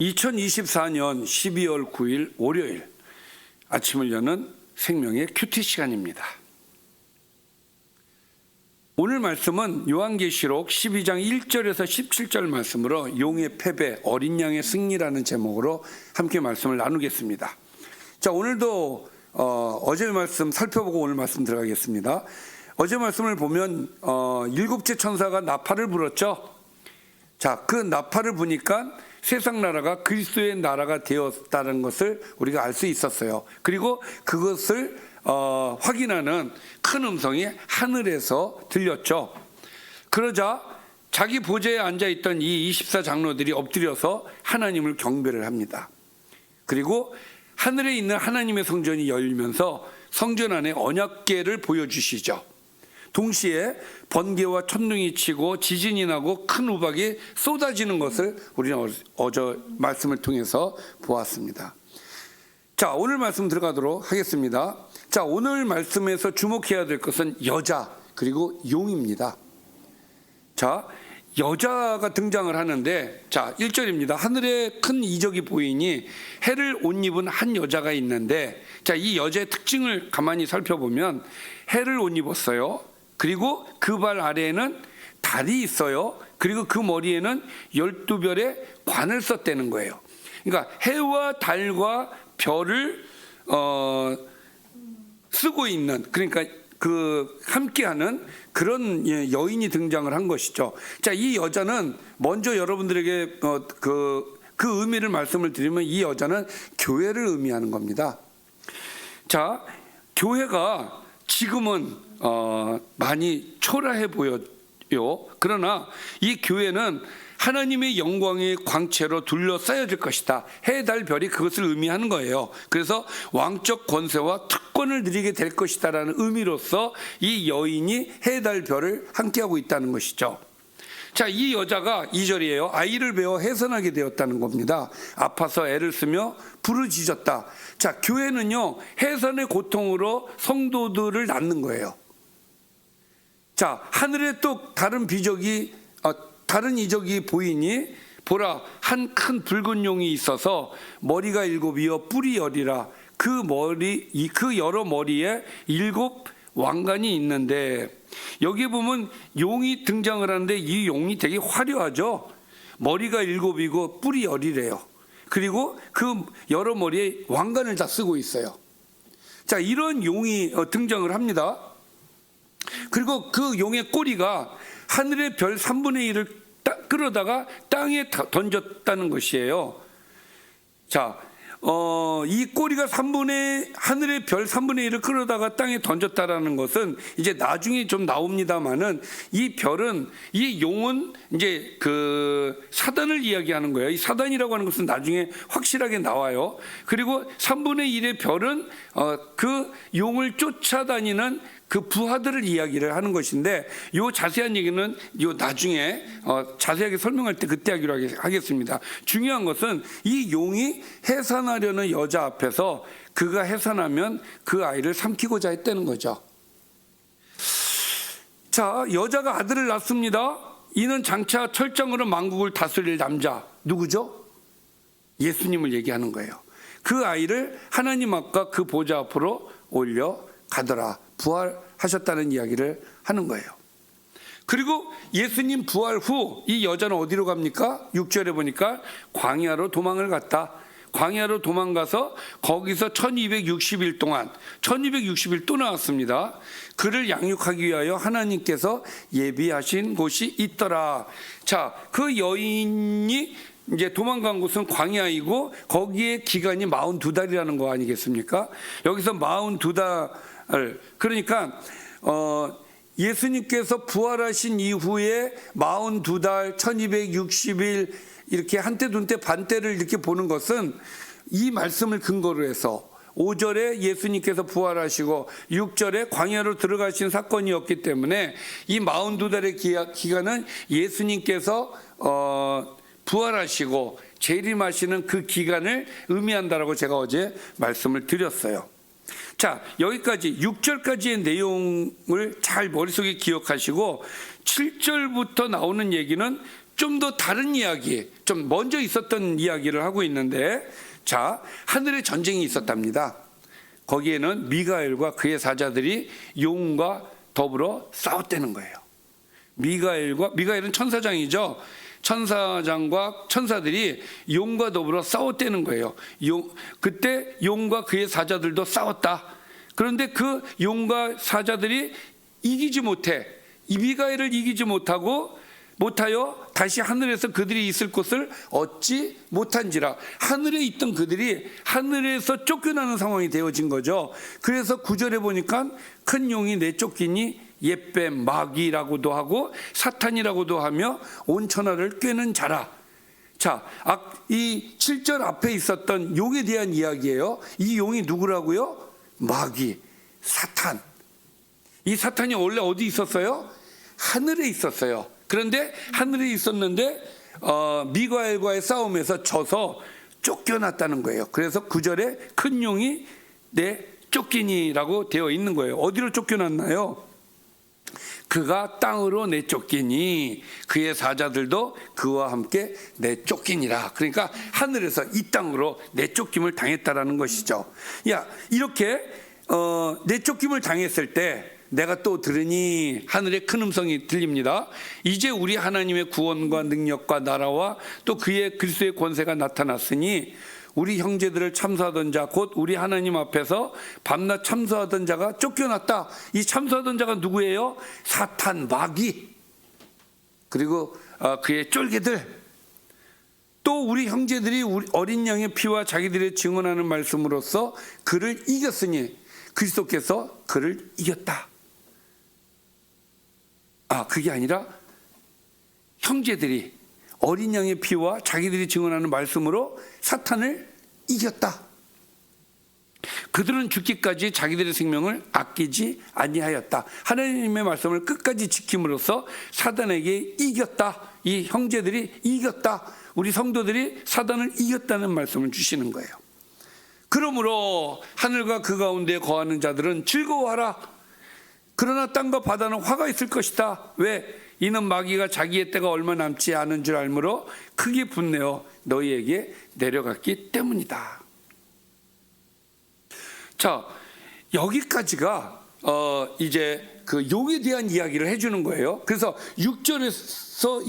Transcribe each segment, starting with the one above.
2024년 12월 9일 월요일 아침을 여는 생명의 큐티 시간입니다. 오늘 말씀은 요한계시록 12장 1절에서 17절 말씀으로 용의 패배, 어린 양의 승리라는 제목으로 함께 말씀을 나누겠습니다. 자, 오늘도 어, 어제 말씀 살펴보고 오늘 말씀 들어가겠습니다. 어제 말씀을 보면 어, 일곱째 천사가 나팔을 불었죠. 자, 그 나팔을 부니까 세상 나라가 그리스도의 나라가 되었다는 것을 우리가 알 수 있었어요. 그리고 그것을 어, 확인하는 큰 음성이 하늘에서 들렸죠. 그러자 자기 보좌에 앉아 있던 이 24장로들이 엎드려서 하나님을 경배를 합니다. 그리고 하늘에 있는 하나님의 성전이 열리면서 성전 안에 언약궤를 보여주시죠. 동시에 번개와 천둥이 치고 지진이 나고 큰 우박이 쏟아지는 것을 우리는 어- 어저 말씀을 통해서 보았습니다. 자, 오늘 말씀 들어가도록 하겠습니다. 자, 오늘 말씀에서 주목해야 될 것은 여자 그리고 용입니다. 자, 여자가 등장을 하는데 자, 1절입니다. 하늘에 큰 이적이 보이니 해를 옷 입은 한 여자가 있는데 자, 이 여자의 특징을 가만히 살펴보면 해를 옷 입었어요. 그리고 그 발 아래에는 달이 있어요. 그리고 그 머리에는 12별의 관을 썼다는 거예요. 그러니까 해와 달과 별을 어 쓰고 있는 그러니까 그 함께하는 그런 예, 여인이 등장을 한 것이죠. 자, 이 여자는 먼저 여러분들에게 어, 그, 그 의미를 말씀을 드리면 이 여자는 교회를 의미하는 겁니다. 자, 교회가 지금은 어, 많이 초라해 보여요. 그러나 이 교회는 하나님의 영광의 광채로 둘러싸여질 것이다. 해, 달, 별이 그것을 의미하는 거예요. 그래서 왕적 권세와 특권을 누리게 될 것이다라는 의미로서 이 여인이 해, 달, 별을 함께하고 있다는 것이죠. 자, 이 여자가 2절이에요. 아이를 배워 해산하게 되었다는 겁니다. 아파서 애를 쓰며 부르짖었다. 자, 교회는요, 해산의 고통으로 성도들을 낳는 거예요. 자, 하늘에 또 다른 비적이, 어, 다른 이적이 보이니, 보라, 한 큰 붉은 용이 있어서 머리가 일곱이요, 뿔이 열이라. 그 머리, 이그 여러 머리에 일곱 왕관이 있는데, 여기 보면 용이 등장을 하는데 이 용이 되게 화려하죠. 머리가 일곱이고 뿔이 열이래요. 그리고 그 여러 머리에 왕관을 다 쓰고 있어요. 자, 이런 용이 어, 등장을 합니다. 그리고 그 용의 꼬리가 하늘의 별 3분의 1을 끌어다가 땅에 다- 던졌다는 것이에요. 자, 어, 이 꼬리가 3분의 하늘의 별 3분의 1을 끌어다가 땅에 던졌다라는 것은 이제 나중에 좀 나옵니다만은 이 별은 이 용은 이제 그 사단을 이야기하는 거예요. 이 사단이라고 하는 것은 나중에 확실하게 나와요. 그리고 3분의 1의 별은 어, 그 용을 쫓아다니는 그 부하들을 이야기를 하는 것인데 요 자세한 얘기는 요 나중에 어, 자세하게 설명할 때 그때 하기로 하겠- 하겠습니다. 중요한 것은 이 용이 해산 하려는 여자 앞에서 그가 해산하면 그 아이를 삼키고자 했다는 거죠. 자, 여자가 아들을 낳습니다. 이는 장차 철장으로 만국을 다스릴 남자 누구죠? 예수님을 얘기하는 거예요. 그 아이를 하나님 앞과 그 보좌 앞으로 올려 가더라. 부활하셨다는 이야기를 하는 거예요. 그리고 예수님 부활 후 이 여자는 어디로 갑니까? 6절에 보니까 광야로 도망을 갔다. 광야로 도망가서 거기서 1260일 동안 1260일 또 나왔습니다. 그를 양육하기 위하여 하나님께서 예비하신 곳이 있더라. 자, 그 여인이 이제 도망간 곳은 광야이고 거기에 기간이 42달이라는 거 아니겠습니까? 여기서 42달 그러니까 어 예수님께서 부활하신 이후에 42달 1260일 이렇게 한때 둔때 반때를 이렇게 보는 것은 이 말씀을 근거로 해서 5절에 예수님께서 부활하시고 6절에 광야로 들어가신 사건이었기 때문에 이 42달의 기간은 예수님께서 어 부활하시고 재림하시는 그 기간을 의미한다라고 제가 어제 말씀을 드렸어요. 자, 여기까지 6절까지의 내용을 잘 머릿속에 기억하시고 7절부터 나오는 얘기는 좀 더 다른 이야기, 좀 먼저 있었던 이야기를 하고 있는데, 자, 하늘에 전쟁이 있었답니다. 거기에는 미가엘과 그의 사자들이 용과 더불어 싸웠다는 거예요. 미가엘과 미가엘은 천사장이죠. 천사장과 천사들이 용과 더불어 싸웠다는 거예요. 용 그때 용과 그의 사자들도 싸웠다. 그런데 그 용과 사자들이 이기지 못해 이 미가엘을 이기지 못하고 못하여 다시 하늘에서 그들이 있을 곳을 얻지 못한지라 하늘에 있던 그들이 하늘에서 쫓겨나는 상황이 되어진 거죠. 그래서 구절에 보니까 큰 용이 내쫓기니 옛뱀 마귀라고도 하고 사탄이라고도 하며 온 천하를 꿰는 자라. 자, 악- 이 7절 앞에 있었던 용에 대한 이야기예요. 이 용이 누구라고요? 마귀, 사탄. 이 사탄이 원래 어디 있었어요? 하늘에 있었어요. 그런데 하늘에 있었는데 어, 미가엘과의 싸움에서 져서 쫓겨났다는 거예요. 그래서 구절에 큰 용이 내 쫓기니라고 되어 있는 거예요. 어디로 쫓겨났나요? 그가 땅으로 내쫓기니 그의 사자들도 그와 함께 내쫓기니라. 그러니까 하늘에서 이 땅으로 내쫓김을 당했다라는 것이죠. 야 이렇게 어, 내쫓김을 당했을 때 내가 또 들으니 하늘의 큰 음성이 들립니다. 이제 우리 하나님의 구원과 능력과 나라와 또 그의 그리스도의 권세가 나타났으니 우리 형제들을 참수하던 자 곧 우리 하나님 앞에서 밤낮 참수하던 자가 쫓겨났다. 이 참수하던 자가 누구예요? 사탄 마귀 그리고 어, 그의 쫄개들 또 우리 형제들이 우리 어린 양의 피와 자기들의 증언하는 말씀으로써 그를 이겼으니 그리스도께서 그를 이겼다. 아 그게 아니라 형제들이 어린 양의 피와 자기들이 증언하는 말씀으로 사탄을 이겼다. 그들은 죽기까지 자기들의 생명을 아끼지 아니하였다. 하나님의 말씀을 끝까지 지킴으로써 사단에게 이겼다. 이 형제들이 이겼다. 우리 성도들이 사단을 이겼다는 말씀을 주시는 거예요. 그러므로 하늘과 그 가운데 거하는 자들은 즐거워하라. 그러나 땅과 바다는 화가 있을 것이다. 왜? 이는 마귀가 자기의 때가 얼마 남지 않은 줄 알므로 크게 분내어 너희에게 내려갔기 때문이다. 자, 여기까지가 어 이제 그 용에 대한 이야기를 해주는 거예요. 그래서 6절에서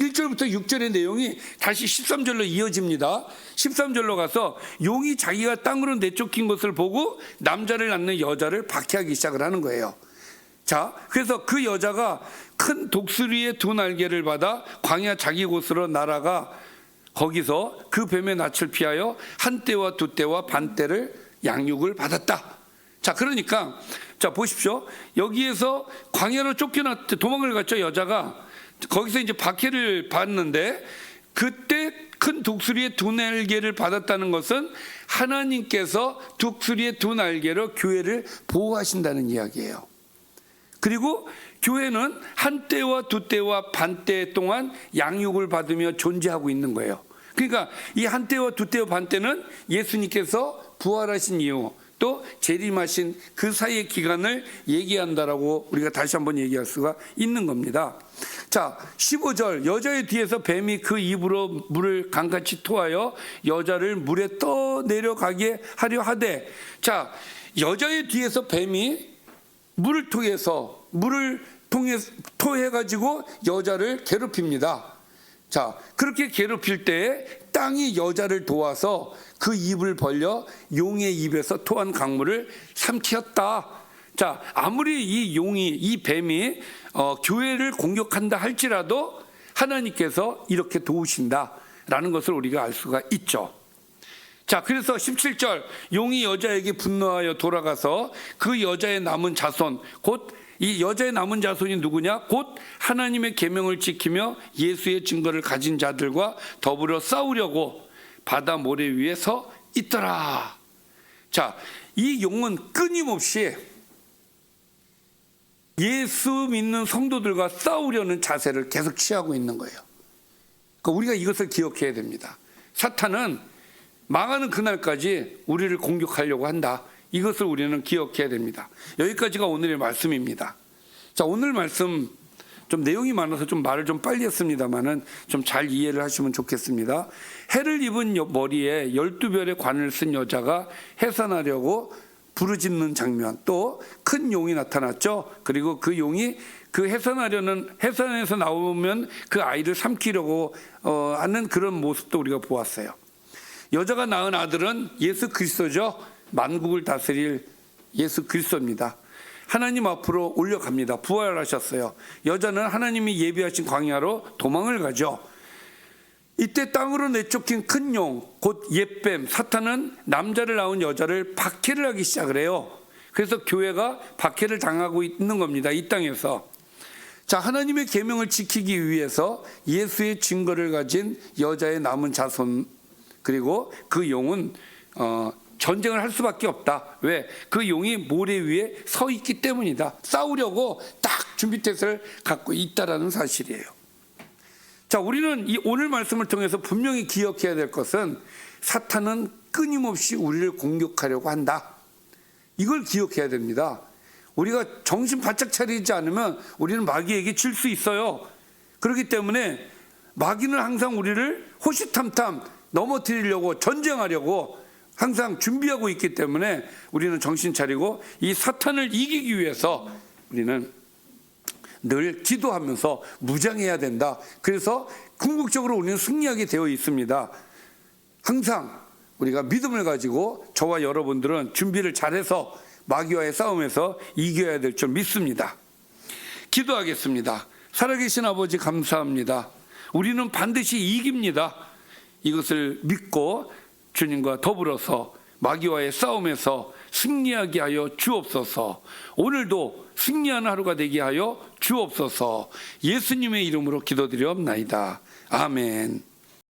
1절부터 6절의 내용이 다시 13절로 이어집니다. 13절로 가서 용이 자기가 땅으로 내쫓긴 것을 보고 남자를 낳는 여자를 박해하기 시작을 하는 거예요. 자, 그래서 그 여자가 큰 독수리의 두 날개를 받아 광야 자기 곳으로 날아가 거기서 그 뱀의 낯을 피하여 한 때와 두 때와 반 때를 양육을 받았다. 자, 그러니까 자 보십시오. 여기에서 광야로 쫓겨났 도망을 갔죠 여자가 거기서 이제 박해를 받는데 그때 큰 독수리의 두 날개를 받았다는 것은 하나님께서 독수리의 두 날개로 교회를 보호하신다는 이야기예요. 그리고 교회는 한 때와 두 때와 반 때 동안 양육을 받으며 존재하고 있는 거예요. 그러니까 이 한 때와 두 때와 반 때는 예수님께서 부활하신 이후 또 재림하신 그 사이의 기간을 얘기한다라고 우리가 다시 한번 얘기할 수가 있는 겁니다. 자, 15절 여자의 뒤에서 뱀이 그 입으로 물을 강같이 토하여 여자를 물에 떠 내려가게 하려 하되 자, 여자의 뒤에서 뱀이 물을 통해서 물을 통해 토해 가지고 여자를 괴롭힙니다. 자, 그렇게 괴롭힐 때에 땅이 여자를 도와서 그 입을 벌려 용의 입에서 토한 강물을 삼키었다. 자, 아무리 이 용이 이 뱀이 어, 교회를 공격한다 할지라도 하나님께서 이렇게 도우신다라는 것을 우리가 알 수가 있죠. 자, 그래서 17절 용이 여자에게 분노하여 돌아가서 그 여자의 남은 자손 곧 이 여자의 남은 자손이 누구냐? 곧 하나님의 계명을 지키며 예수의 증거를 가진 자들과 더불어 싸우려고 바다 모래 위에 서 있더라. 자, 이 용은 끊임없이 예수 믿는 성도들과 싸우려는 자세를 계속 취하고 있는 거예요. 그러니까 우리가 이것을 기억해야 됩니다. 사탄은 망하는 그날까지 우리를 공격하려고 한다. 이것을 우리는 기억해야 됩니다. 여기까지가 오늘의 말씀입니다. 자, 오늘 말씀 좀 내용이 많아서 좀 말을 좀 빨리 했습니다만은 좀 잘 이해를 하시면 좋겠습니다. 해를 입은 여- 머리에 열두 별의 관을 쓴 여자가 해산하려고 부르짖는 장면 또 큰 용이 나타났죠. 그리고 그 용이 그 해산하려는 해산에서 나오면 그 아이를 삼키려고 어, 하는 그런 모습도 우리가 보았어요. 여자가 낳은 아들은 예수 그리스도죠. 만국을 다스릴 예수 그리스도입니다. 하나님 앞으로 올려갑니다. 부활하셨어요. 여자는 하나님이 예비하신 광야로 도망을 가죠. 이때 땅으로 내쫓긴 큰 용, 곧 옛뱀, 사탄은 남자를 낳은 여자를 박해를 하기 시작을 해요. 그래서 교회가 박해를 당하고 있는 겁니다. 이 땅에서. 자, 하나님의 계명을 지키기 위해서 예수의 증거를 가진 여자의 남은 자손 그리고 그 용은 어, 전쟁을 할 수밖에 없다. 왜? 그 용이 모래 위에 서 있기 때문이다. 싸우려고 딱 준비태세를 갖고 있다라는 사실이에요. 자, 우리는 이 오늘 말씀을 통해서 분명히 기억해야 될 것은 사탄은 끊임없이 우리를 공격하려고 한다. 이걸 기억해야 됩니다. 우리가 정신 바짝 차리지 않으면 우리는 마귀에게 질 수 있어요. 그렇기 때문에 마귀는 항상 우리를 호시탐탐 넘어뜨리려고 전쟁하려고 항상 준비하고 있기 때문에 우리는 정신 차리고 이 사탄을 이기기 위해서 우리는 늘 기도하면서 무장해야 된다. 그래서 궁극적으로 우리는 승리하게 되어 있습니다. 항상 우리가 믿음을 가지고 저와 여러분들은 준비를 잘해서 마귀와의 싸움에서 이겨야 될 줄 믿습니다. 기도하겠습니다. 살아계신 아버지 감사합니다. 우리는 반드시 이깁니다. 이것을 믿고 주님과 더불어서 마귀와의 싸움에서 승리하게 하여 주옵소서. 오늘도 승리하는 하루가 되게 하여 주옵소서. 예수님의 이름으로 기도드리옵나이다. 아멘.